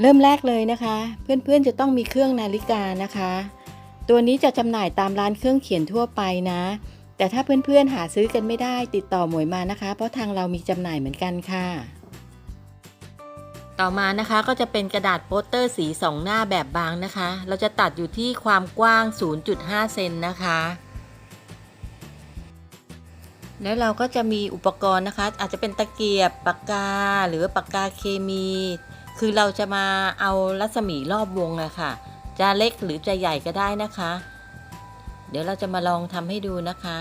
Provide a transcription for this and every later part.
เริ่มแรกเลยนะคะ เพื่อนๆจะต้องมีเครื่องนาฬิกานะคะ ตัวนี้จะจำหน่ายตามร้านเครื่องเขียนทั่วไปนะ แต่ถ้าเพื่อนๆหาซื้อกันไม่ได้ติดต่อหมวยมานะคะ เพราะทางเรามีจำหน่ายเหมือนกันค่ะ ต่อมานะคะก็จะเป็นกระดาษโปสเตอร์สีสองหน้าแบบบางนะคะ เราจะตัดอยู่ที่ความกว้าง 0.5 เซนนะคะ แล้วเราก็จะมีอุปกรณ์นะคะ อาจจะเป็นตะเกียบปากกาหรือปากกาเคมี คือเราจะมาเอารัศมีรอบวงอะค่ะ จะเล็กหรือจะใหญ่ก็ได้นะคะ เดี๋ยวเราจะมาลองทำให้ดูนะคะ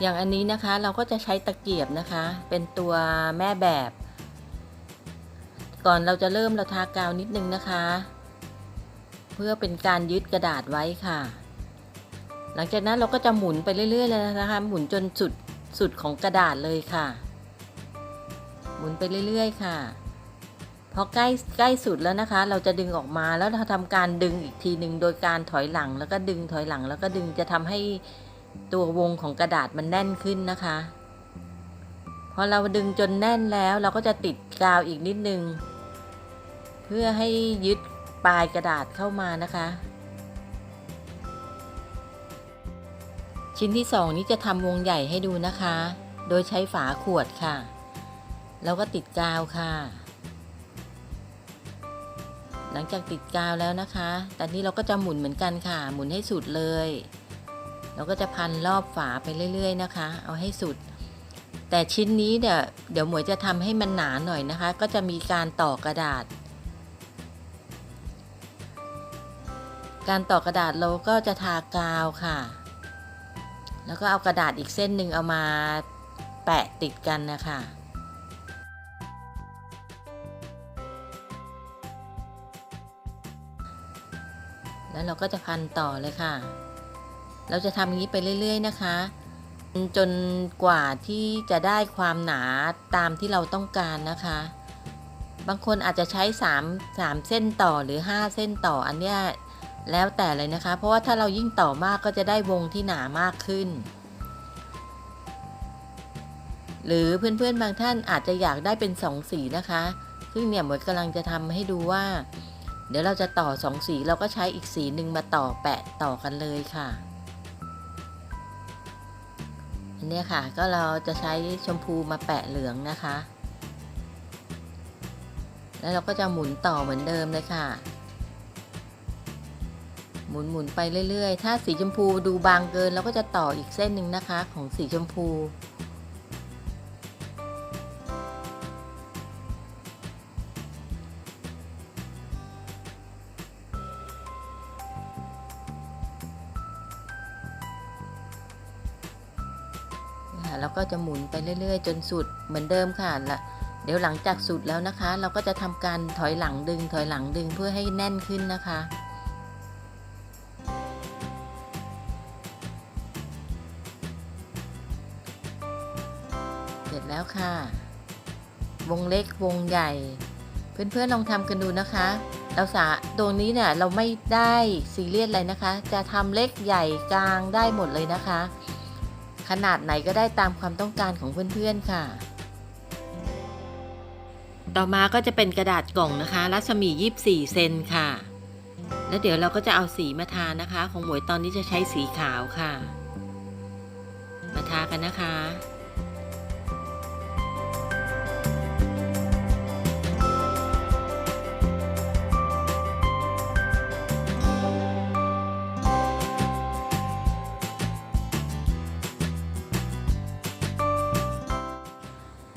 อย่างอันนี้นะคะเราก็จะใช้ตะเกียบนะคะ เป็นตัวแม่แบบ ก่อนเราจะเริ่มเราทากาวนิดนึงนะคะ เพื่อเป็นการยึดกระดาษไว้ค่ะ หลังจากนั้นเราก็จะหมุนไปเรื่อยๆเลยนะคะ หมุนจนสุดสุดของกระดาษเลยค่ะ หมุนไปเรื่อย ๆ ค่ะ พอใกล้ใกล้สุดแล้วนะคะ เราจะดึงออกมาแล้วเราทำการดึงอีกทีหนึ่งโดยการถอยหลังแล้วก็ดึงถอยหลังแล้วก็ดึงจะทำให้ตัววงของกระดาษมันแน่นขึ้นนะคะพอเราดึงจนแน่นแล้วเราก็จะติดกาวอีกนิดนึง เพื่อให้ยึดปลายกระดาษเข้ามานะคะ ชิ้นที่สองนี้จะทำวงใหญ่ให้ดูนะคะ โดยใช้ฝาขวดค่ะ แล้วก็ติดกาวค่ะ หลังจากติดกาวแล้วนะคะ ตอนนี้เราก็จะหมุนเหมือนกันค่ะ หมุนให้สุดเลย เราก็จะพันรอบฝาไปเรื่อย ๆ นะคะ เอาให้สุด แต่ชิ้นนี้เนี่ยวเดี๋ยวหมวยจะทำให้มันหนาหน่อยนะคะ ก็จะมีการต่อกระดาษ การต่อกระดาษเราก็จะทากาวค่ะ แล้วก็เอากระดาษอีกเส้นหนึ่งเอามาแปะติดกันนะคะ แล้วเราก็จะพันต่อเลยค่ะ เราจะทำอย่างนี้ไปเรื่อย ๆ นะคะ จนกว่าที่จะได้ความหนาตามที่เราต้องการนะคะ บางคนอาจจะใช้3 3เส้นต่อหรือ 5 เส้นต่ออันเนี้ยแล้วแต่เลยนะคะ เพราะว่าถ้าเรายิ่งต่อมากก็จะได้วงที่หนามากขึ้น หรือเพื่อนๆบางท่านอาจจะอยากได้เป็น2สีนะคะ ซึ่งเนี่ยหมวยกำลังจะทำให้ดูว่า เดี๋ยวเราจะต่อสองสีเราก็ใช้อีกสีหนึ่งมาต่อแปะต่อกันเลยค่ะอันนี้ค่ะก็เราจะใช้ชมพูมาแปะเหลืองนะคะ แล้วเราก็จะหมุนต่อเหมือนเดิมเลยค่ะ หมุนหมุนไปเรื่อยๆ ถ้าสีชมพูดูบางเกินเราก็จะต่ออีกเส้นหนึ่งนะคะของสีชมพู ค่ะ แล้วก็จะหมุนไปเรื่อย ๆ จนสุดเหมือนเดิมค่ะละเดี๋ยวหลังจากสุดแล้วนะคะ เราก็จะทำการถอยหลังดึง ถอยหลังดึงเพื่อให้แน่นขึ้นนะคะเสร็จแล้วค่ะ วงเล็กวงใหญ่ เพื่อนๆลองทำกันดูนะคะ เราสาตรงนี้เนี่ยเราไม่ได้ซีเรียสอะไรนะคะ จะทำเล็กใหญ่กลางได้หมดเลยนะคะ ขนาดไหนก็ได้ตามความต้องการของเพื่อนๆค่ะ ต่อมาก็จะเป็นกระดาษกล่องนะคะ รัศมี 24 เซนค่ะ แล้วเดี๋ยวเราก็จะเอาสีมาทานะคะ ของหมวยตอนนี้จะใช้สีขาวค่ะ มาทากันนะคะ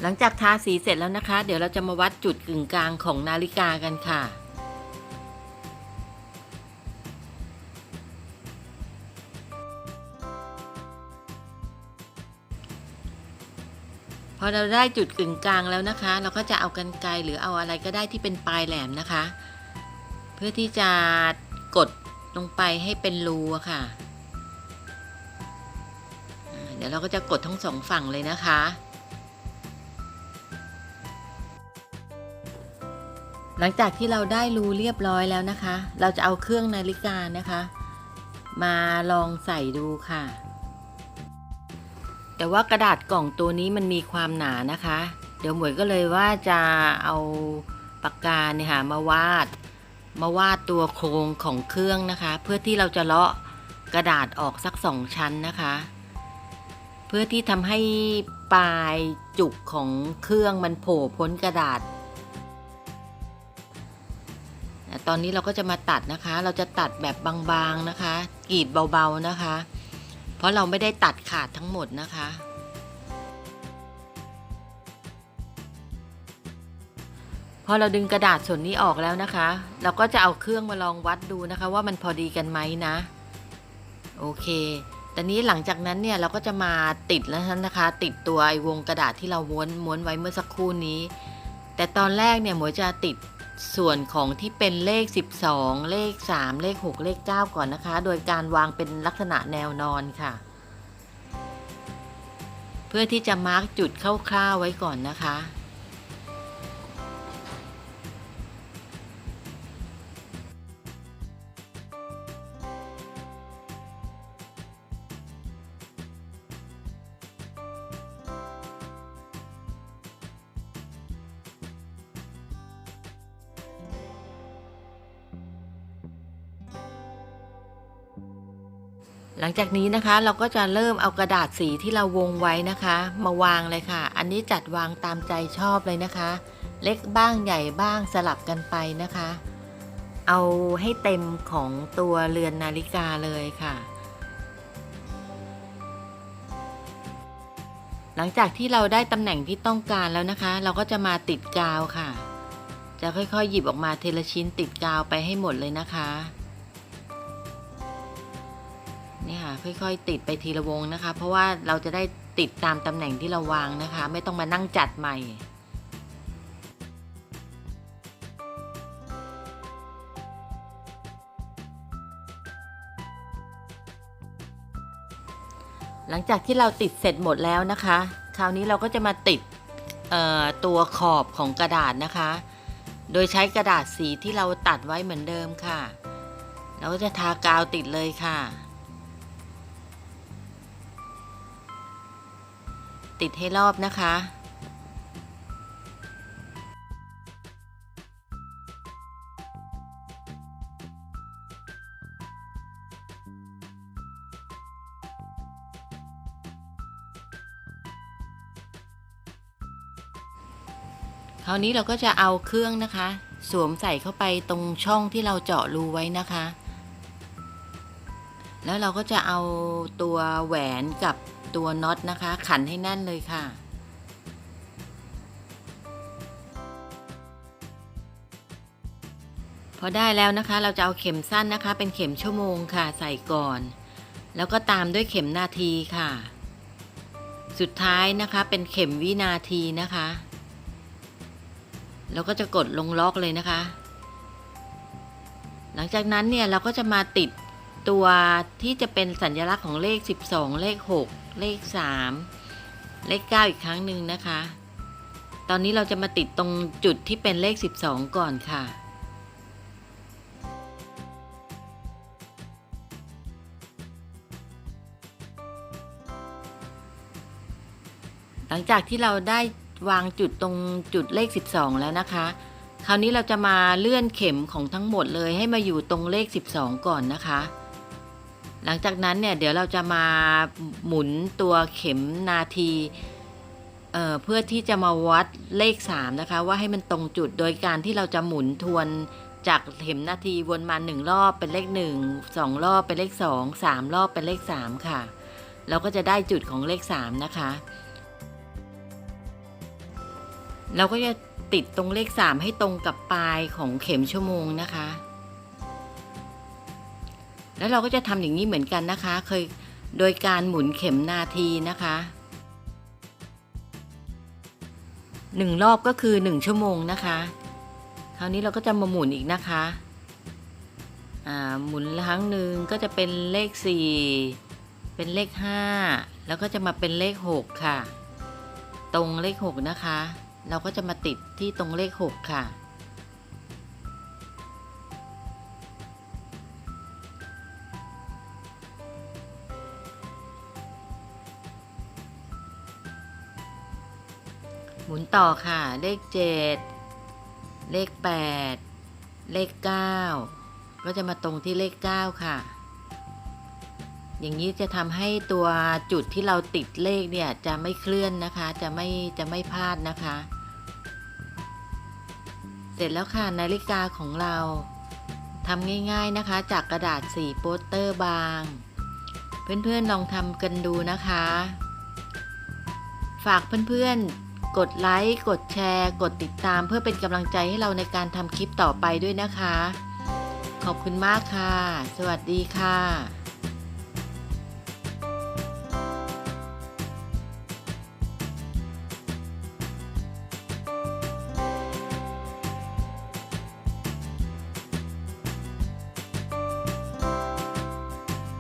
หลังจากทาสีเสร็จแล้วนะคะ เดี๋ยวเราจะมาวัดจุดกึ่งกลางของนาฬิกากันค่ะ พอเราได้จุดกึ่งกลางแล้วนะคะ เราก็จะเอากันไกรหรือเอาอะไรก็ได้ที่เป็นปลายแหลมนะคะ เพื่อที่จะกดลงไปให้เป็นรูค่ะ เดี๋ยวเราก็จะกดทั้งสองฝั่งเลยนะคะ หลังจากที่เราได้รูเรียบร้อยแล้วนะคะ เราจะเอาเครื่องนาฬิกานะคะ มาลองใส่ดูค่ะ แต่ว่ากระดาษกล่องตัวนี้มันมีความหนานะคะ เดี๋ยวหมวยก็เลยว่าจะเอาปากกาเนี่ยค่ะมาวาด มาวาดตัวโครงของเครื่องนะคะ เพื่อที่เราจะเลาะกระดาษออกสักสองชั้นนะคะ เพื่อที่ทำให้ปลายจุกของเครื่องมันโผล่พ้นกระดาษ ตอนนี้เราก็จะมาตัดนะคะ เราจะตัดแบบบางๆนะคะกรีดเบาๆนะคะ เพราะเราไม่ได้ตัดขาดทั้งหมดนะคะ พอเราดึงกระดาษส่วนนี้ออกแล้วนะคะ เราก็จะเอาเครื่องมาลองวัดดูนะคะ ว่ามันพอดีกันไหมนะ โอเคต่นี้หลังจากนั้นเนี่ยเราก็จะมาติดแล้วนะคะ ติดตัวไอ้วงกระดาษที่เราม้วนม้วนไว้เมื่อสักครู่นี้ แต่ตอนแรกเนี่ยหมวยจะติด ส่วนของที่เป็นเลข 12 เลข 3 เลข 6 เลข 9 ก่อนนะคะ โดยการวางเป็นลักษณะแนวนอนค่ะ เพื่อที่จะมาร์กจุดคร่าวๆไว้ก่อนนะคะ หลังจากนี้นะคะเราก็จะเริ่มเอากระดาษสีที่เราวงไว้นะคะ มาวางเลยค่ะ อันนี้จัดวางตามใจชอบเลยนะคะ เล็กบ้างใหญ่บ้างสลับกันไปนะคะ เอาให้เต็มของตัวเรือนนาฬิกาเลยค่ะ หลังจากที่เราได้ตำแหน่งที่ต้องการแล้วนะคะ เราก็จะมาติดกาวค่ะ จะค่อยๆหยิบออกมาเทละชิ้นติดกาวไปให้หมดเลยนะคะ นี่ค่ะค่อยๆ ติดไปทีละวงนะคะ เพราะว่าเราจะได้ติดตามตำแหน่งที่เราวางนะคะ ไม่ต้องมานั่งจัดใหม่หลังจากที่เราติดเสร็จหมดแล้วนะคะ คราวนี้เราก็จะมาติดตัวขอบของกระดาษนะคะ โดยใช้กระดาษสีที่เราตัดไว้เหมือนเดิมค่ะ เราก็จะทากาวติดเลยค่ะ ติดให้รอบนะคะ คราวนี้เราก็จะเอาเครื่องนะคะ สวมใส่เข้าไปตรงช่องที่เราเจาะรูไว้นะคะแล้วเราก็จะเอาตัวแหวนกับ ตัวน็อตนะคะ ขันให้แน่นเลยค่ะ พอได้แล้วนะคะ เราจะเอาเข็มสั้นนะคะ เป็นเข็มชั่วโมงค่ะ ใส่ก่อน แล้วก็ตามด้วยเข็มนาทีค่ะ สุดท้ายนะคะเป็นเข็มวินาทีนะคะเราก็จะกดลงล็อกเลยนะคะ หลังจากนั้นเนี่ยเราก็จะมาติด ตัวที่จะเป็นสัญลักษณ์ของเลข 12 เลข 6 เลข 3 เลข 9 อีกครั้งหนึ่งนะคะ ตอนนี้เราจะมาติดตรงจุดที่เป็นเลข 12 ก่อนค่ะหลังจากที่เราได้วางจุดตรงจุดเลข 12 แล้วนะคะ คราวนี้เราจะมาเลื่อนเข็มของทั้งหมดเลยให้มาอยู่ตรงเลข 12 ก่อนนะคะ หลังจากนั้นเนี่ยเดี๋ยวเราจะมาหมุนตัวเข็มนาทีเเพื่อที่จะมาวัดเลข 3 นะคะ ว่าให้มันตรงจุดโดยการที่เราจะหมุนทวนจากเข็มนาทีวนมา 1 รอบเป็นเลข 1 2 รอบเป็นเลข 2 3 รอบเป็นเลข 3 ค่ะ เราก็จะได้จุดของเลข 3 นะคะ เราก็จะติดตรงเลข 3 ให้ตรงกับปลายของเข็มชั่วโมงนะคะ แล้วเราก็จะทำอย่างนี้เหมือนกันนะคะ เคยโดยการหมุนเข็มนาทีนะคะหนึ่งรอบก็คือหนึ่งชั่วโมงนะคะ คราวนี้เราก็จะมาหมุนอีกนะคะอ่าหมุนครั้งหนึ่งก็จะเป็นเลข 4 เป็นเลข 5 แล้วก็จะมาเป็นเลข 6 ค่ะ ตรงเลข 6 นะคะ เราก็จะมาติดที่ตรงเลข 6 ค่ะ มุนต่อค่ะ เลขเจ็ดเลขแปดเลขเก้าก็จะมาตรงที่เลขเก้าค่ะ อย่างนี้จะทำให้ตัวจุดที่เราติดเลขเนี่ย จะไม่เคลื่อนนะคะ จะไม่จะไม่พลาดนะคะ เสร็จแล้วค่ะนาฬิกาของเราทำง่าย ๆนะคะ จากกระดาษสีโปสเตอร์บาง เพื่อนๆลองทำกันดูนะคะ ฝากเพื่อนๆ กดไลค์ กดแชร์ กดติดตามเพื่อเป็นกำลังใจให้เราในการทำคลิปต่อไปด้วยนะคะ ขอบคุณมากค่ะ สวัสดีค่ะ